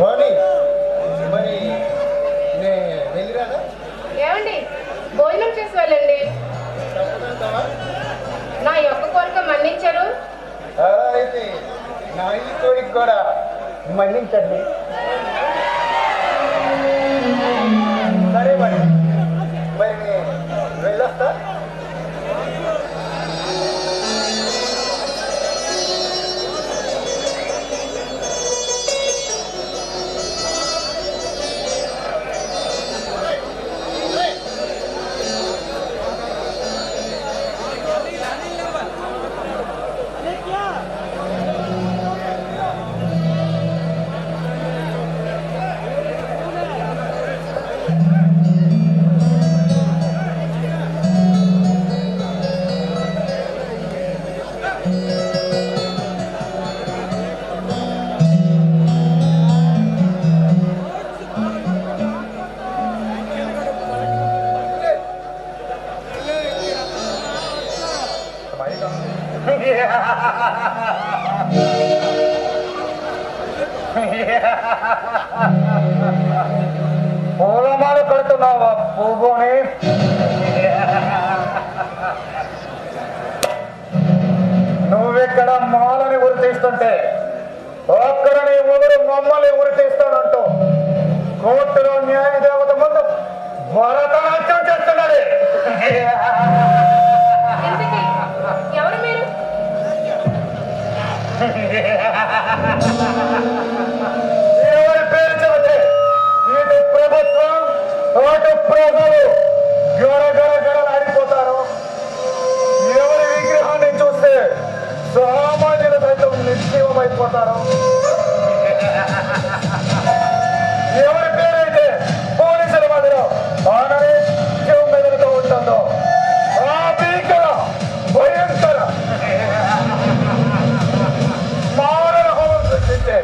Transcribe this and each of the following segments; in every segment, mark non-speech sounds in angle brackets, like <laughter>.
వాణి మరి వెళ్ళిరాదా? ఏమండి భోజనం చేసి వెళ్ళండి. నా యొక్క కోరిక మన్నించరు. అయితే నా ఈ కోరిక కూడా మన్నించండి. <laughs> పూలమాలు కడుతున్నావా పువ్వుని? నువ్వెక్కడ మాలని ఉరి తీస్తుంటే అక్కడ నీ మొగుడు మమ్మల్ని ఉరి తీస్తానంటూ కోర్టులో న్యాయ సైతం అయిపోతారు ఎవరి పేరైతే పోలీసుల మధ్యలో ఆనరేత్యం మెదులుతూ ఉంటుందో ఆ భీకర భయంకర మారణ హోమం సృష్టించే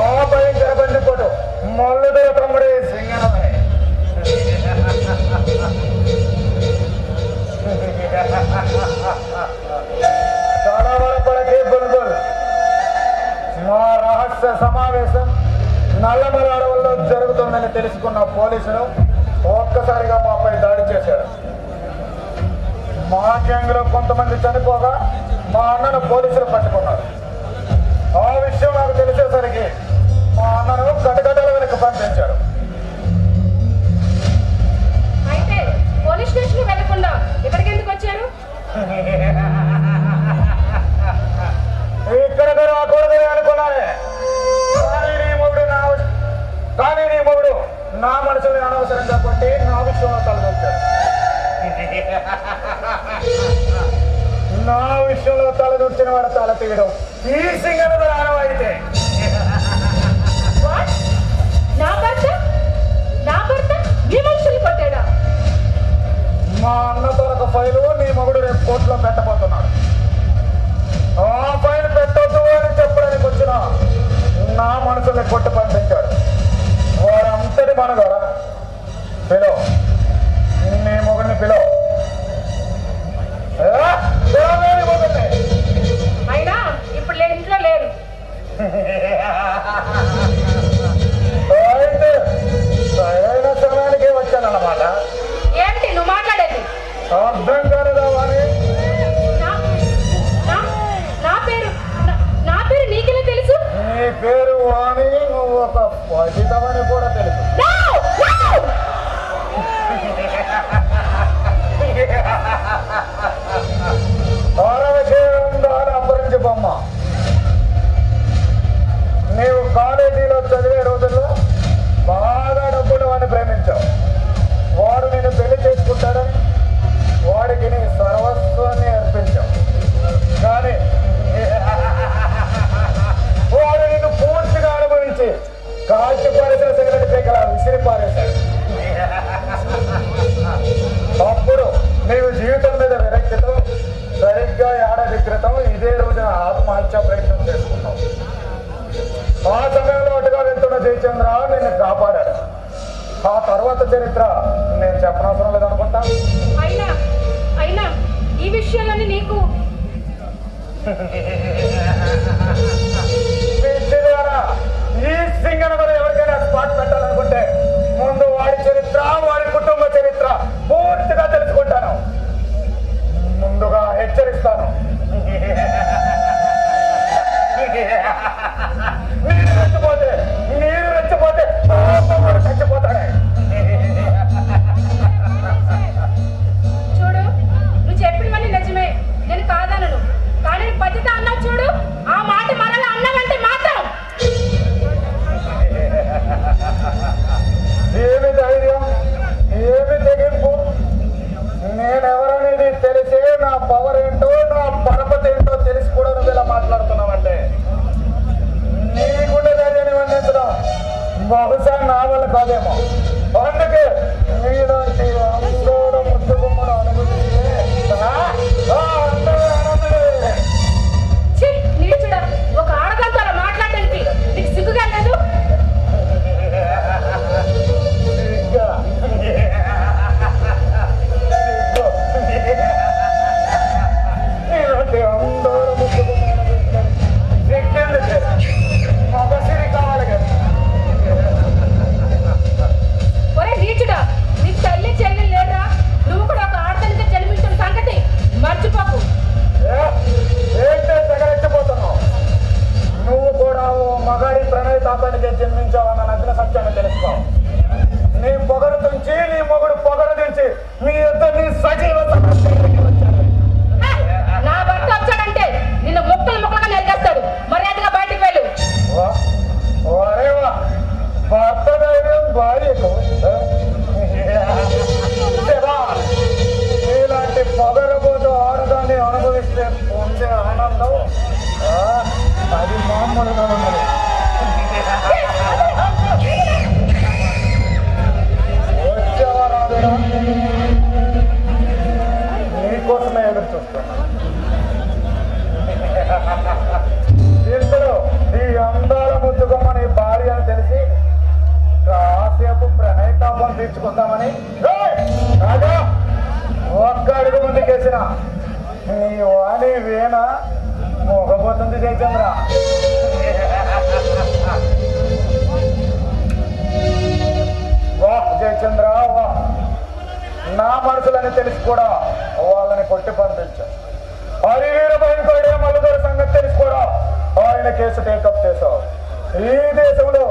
ఆ భయంకర బండిపోటు మల్లుదల తమ్ముడే తెలుసుకున్న పోలీసులు ఒక్కసారిగా మాపై దాడి చేశారు. మా గ్యాంగ్లో కొంతమంది చనిపోగా మా అన్నను పోలీసులు పట్టుకున్నారు. తలదొచ్చిన వాడు తల తీయడం ఈ సింగన ఆనవాయితే What? నా భర్త? నా భర్త? మీ మనుషులు కొట్టాడా? మా అన్న తొలక ఫైలు నీ మొగుడు రేపు కోర్టులో పెట్టబోతున్నాడు. ఆ కాలేజీలో చదివే రోజుల్లో బాగా డబ్బులు వాడిని ప్రేమించావు. వాడు నేను పెళ్ళి చేసుకుంటాడని వాడికి నీ సర్వస్వాన్ని అర్పించావు. కానీ <laughs> వాడు నిన్ను పూర్తిగా అనుభవించి కాల్చి పారేసిన సిగరెట్ పేకలా విసిరి పారేశాడు. అప్పుడు నీవు జీవితం మీద విరక్తితో సరిగ్గా ఏడాది క్రితం ఇదే రోజున ఆత్మహత్య ప్రయత్నం చేశాను ఆ సమయంలో అటుగా వెళ్తున్న జయచంద్ర నిన్ను కాపాడాడు. ఆ తర్వాత చరిత్ర నేను చెప్పనవసరం లేదనుకుంటా? అయినా అయినా ఈ విషయాలన్నీ నీకు? <laughs> ఈ సింగర్ ఏమి ధైర్యం ఏమి తెగింపు? నేనెవరనేది తెలిసే నా పవర్ ఏంటో పరపతి ఏంటో తెలిసి కూడా నువ్వు ఇలా మాట్లాడుతున్నావంటే. నీకుండే ధైర్యాన్ని వండించడం బహుశా నా వల్ల కాదేమో. అందుకే మీరు అందరూ ముట్టుకుమ్మను అనుకుంటే తీర్చుకుందామని. రాజా ఒక్క అడుగు ముందుకేసిన. నీ వాణి వీణ మోగపోతుంది జయచంద్ర. వాహ్ జయచంద్ర వాహ్ నా మనసులని తెలిసి కూడా వాళ్ళని కొట్టి పంపించా. హరివీర భయంకరుడే మల్లుగారి సంగతి తెలిసి కూడా ఆయన కేసు టేకప్ చేశావు. ఈ దేశంలో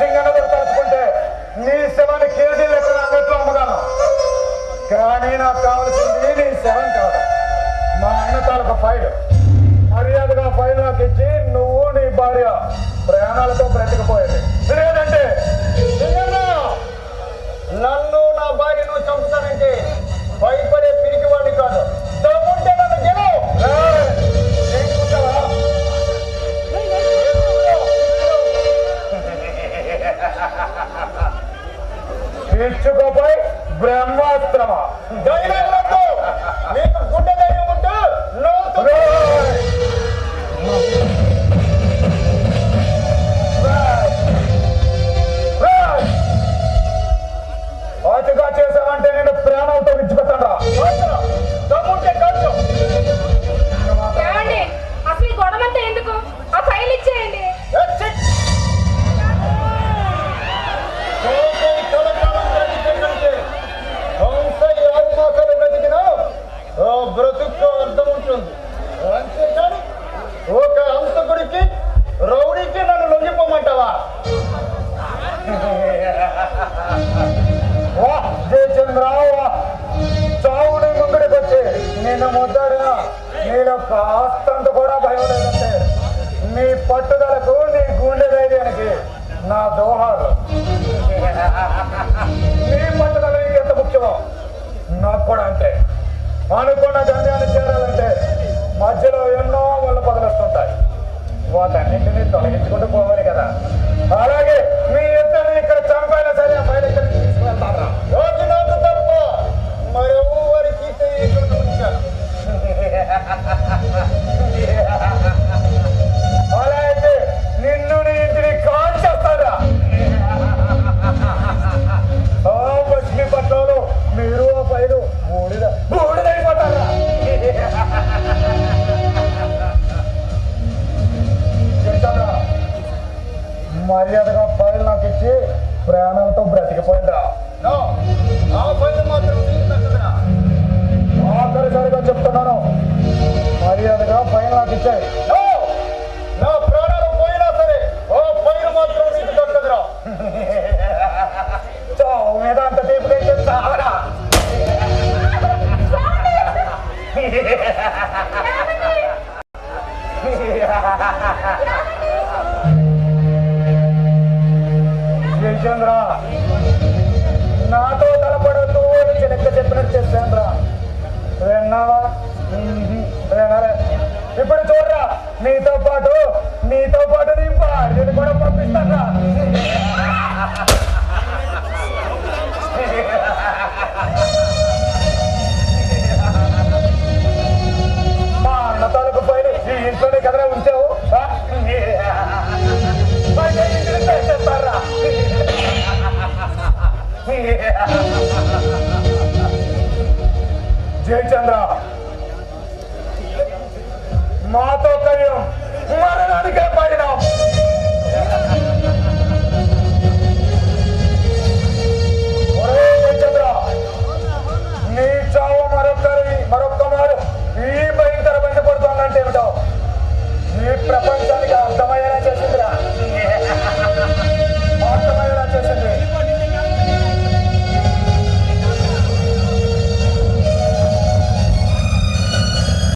సింగ్ తలుచుకుంటే నీ శవాన్ని కేజీ లెక్కన అంగట్లో అమ్మగాను కానీ నాకు కావాల్సింది నీ శవం కాదు. మా అన్న తాలూకు ఫైల్. మర్యాదగా ఫైల్ నాకు ఇచ్చి నువ్వు నీ భార్య ప్రయాణాలతో బ్రతికిపోయేది. లేదంటే నన్ను నిన్న ముద్దాడిన? మీలో కాస్తంత కూడా భయం లేదంటే మీ పట్టుదలకు నీ గుండె ధైర్యానికి నా దోహాలు. పంపించాయి నా! ప్రాణాలు పోయినా సరే ఓ పైరు మాత్రం నీకు దక్కదురా. చంద్ర నాతో తలపడద్దు చెప్పినట్టు చెప్పాను రా ఇప్పుడు చూడరా నీతో పాటు నీతో పాటు నీ భార్యను కూడా పంపిస్తారా